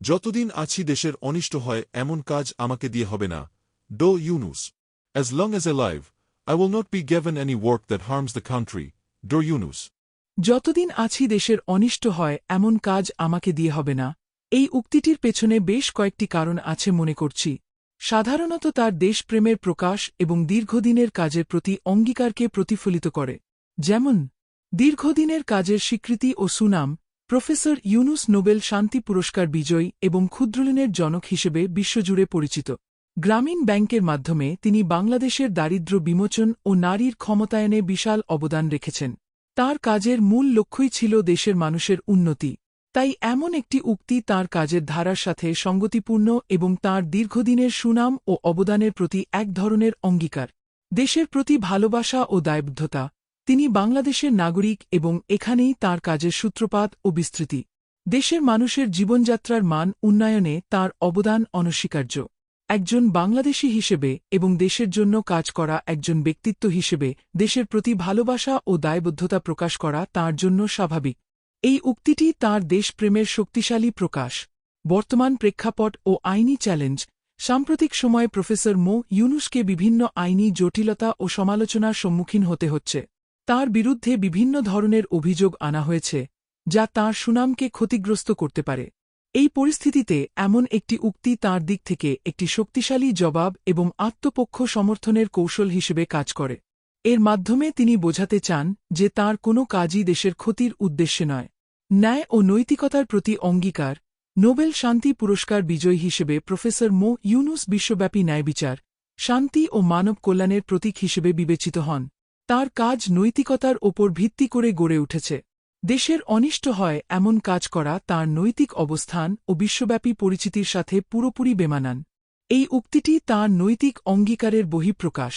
যতদিন আছি দেশের অনিষ্ট হয় এমন কাজ আমাকে দিয়ে হবে না। Do Yunus As long as live I will not be given any work that harms the country, ডো ইউনুস যতদিন আছি দেশের অনিষ্ট হয় এমন কাজ আমাকে দিয়ে হবে না। এই উক্তিটির পেছনে বেশ কয়েকটি কারণ আছে মনে করছি। সাধারণত তার দেশপ্রেমের প্রকাশ এবং দীর্ঘদিনের কাজের প্রতি অঙ্গীকারকে প্রতিফলিত করে। যেমন দীর্ঘদিনের কাজের স্বীকৃতি ও সুনাম প্রফেসর ইউনুস নোবেল শান্তি পুরস্কার বিজয়ী এবং ক্ষুদ্রঋণের জনক হিসেবে বিশ্বজুড়ে পরিচিত। গ্রামীণ ব্যাংকের মাধ্যমে তিনি বাংলাদেশের দারিদ্র্য বিমোচন ও নারীর ক্ষমতায়নে বিশাল অবদান রেখেছেন। তার কাজের মূল লক্ষ্যই ছিল দেশের মানুষের উন্নতি। তাই এমন একটি উক্তি তার কাজের ধারার সাথে সঙ্গতিপূর্ণ এবং তার দীর্ঘদিনের সুনাম ও অবদানের প্রতি এক ধরনের অঙ্গীকার। দেশের প্রতি ভালোবাসা ও দায়বদ্ধতা তিনি বাংলাদেশের নাগরিক এবং এখানেই তার কাজের সূত্রপাত ও বিস্তৃতি। দেশের মানুষের জীবনযাত্রার মান উন্নয়নে তার অবদান অনস্বীকার্য। একজন বাংলাদেশী হিসেবে এবং দেশের জন্য কাজ করা একজন ব্যক্তিত্ব হিসেবে দেশের প্রতি ভালোবাসা ও দায়বদ্ধতা প্রকাশ করা তার জন্য স্বাভাবিক। এই উক্তিটি তার দেশপ্রেমের শক্তিশালী প্রকাশ, বর্তমান প্রেক্ষাপট ও আইনি চ্যালেঞ্জ, সাম্প্রতিক সময়ে প্রফেসর মো. ইউনুসকে বিভিন্ন আইনি জটিলতা ও সমালোচনার সম্মুখীন হতে হচ্ছে। তার বিরুদ্ধে বিভিন্ন ধরনের অভিযোগ আনা হয়েছে, যা তার সুনামকে ক্ষতিগ্রস্ত করতে পারে। এই পরিস্থিতিতে এমন একটি উক্তি তার দিক থেকে একটি শক্তিশালী জবাব এবং আত্মপক্ষ সমর্থনের কৌশল হিসেবে কাজ করে। এর মাধ্যমে তিনি বোঝাতে চান যে তার কোনো কাজই দেশের ক্ষতির উদ্দেশ্যে নয়। ন্যায় ও নৈতিকতার প্রতি অঙ্গীকার, নোবেল শান্তি পুরস্কার বিজয়ী হিসেবে প্রফেসর মো. ইউনুস বিশ্বব্যাপী ন্যায়বিচার, শান্তি ও মানব কল্যাণের প্রতীক হিসেবে বিবেচিত হন। তার কাজ নৈতিকতার ওপর ভিত্তি করে গড়ে উঠেছে। দেশের অনিষ্ট হয় এমন কাজ করা তার নৈতিক অবস্থান ও বিশ্বব্যাপী পরিচিতির সাথে পুরোপুরি বেমানান। এই উক্তিটি তার নৈতিক অঙ্গীকারের বহিঃপ্রকাশ।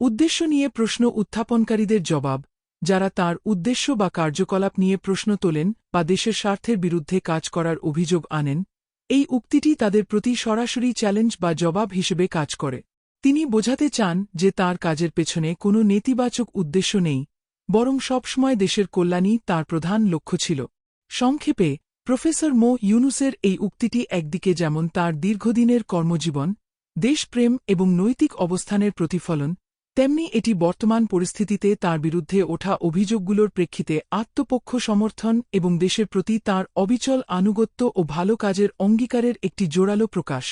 উদ্দেশ্য নিয়ে প্রশ্ন উত্থাপনকারীদের জবাব, যারা তার উদ্দেশ্য বা কার্যকলাপ নিয়ে প্রশ্ন তোলেন বা দেশের স্বার্থের বিরুদ্ধে কাজ করার অভিযোগ আনেন, এই উক্তিটি তাদের প্রতি সরাসরি চ্যালেঞ্জ বা জবাব হিসেবে কাজ করে। তিনি বোঝাতে চান যে তার কাজের পেছনে কোনো নেতিবাচক উদ্দেশ্য নেই, বরং সবসময় দেশের কল্যাণই তার প্রধান লক্ষ্য ছিল। সংক্ষেপে, প্রফেসর মো. ইউনুসের এই উক্তিটি একদিকে যেমন তার দীর্ঘদিনের কর্মজীবন, দেশপ্রেম এবং নৈতিক অবস্থানের প্রতিফলন, তেমনি এটি বর্তমান পরিস্থিতিতে তার বিরুদ্ধে ওঠা অভিযোগগুলোর প্রেক্ষিতে আত্মপক্ষ সমর্থন এবং দেশের প্রতি তার অবিচল আনুগত্য ও ভালো কাজের অঙ্গীকারের একটি জোরালো প্রকাশ।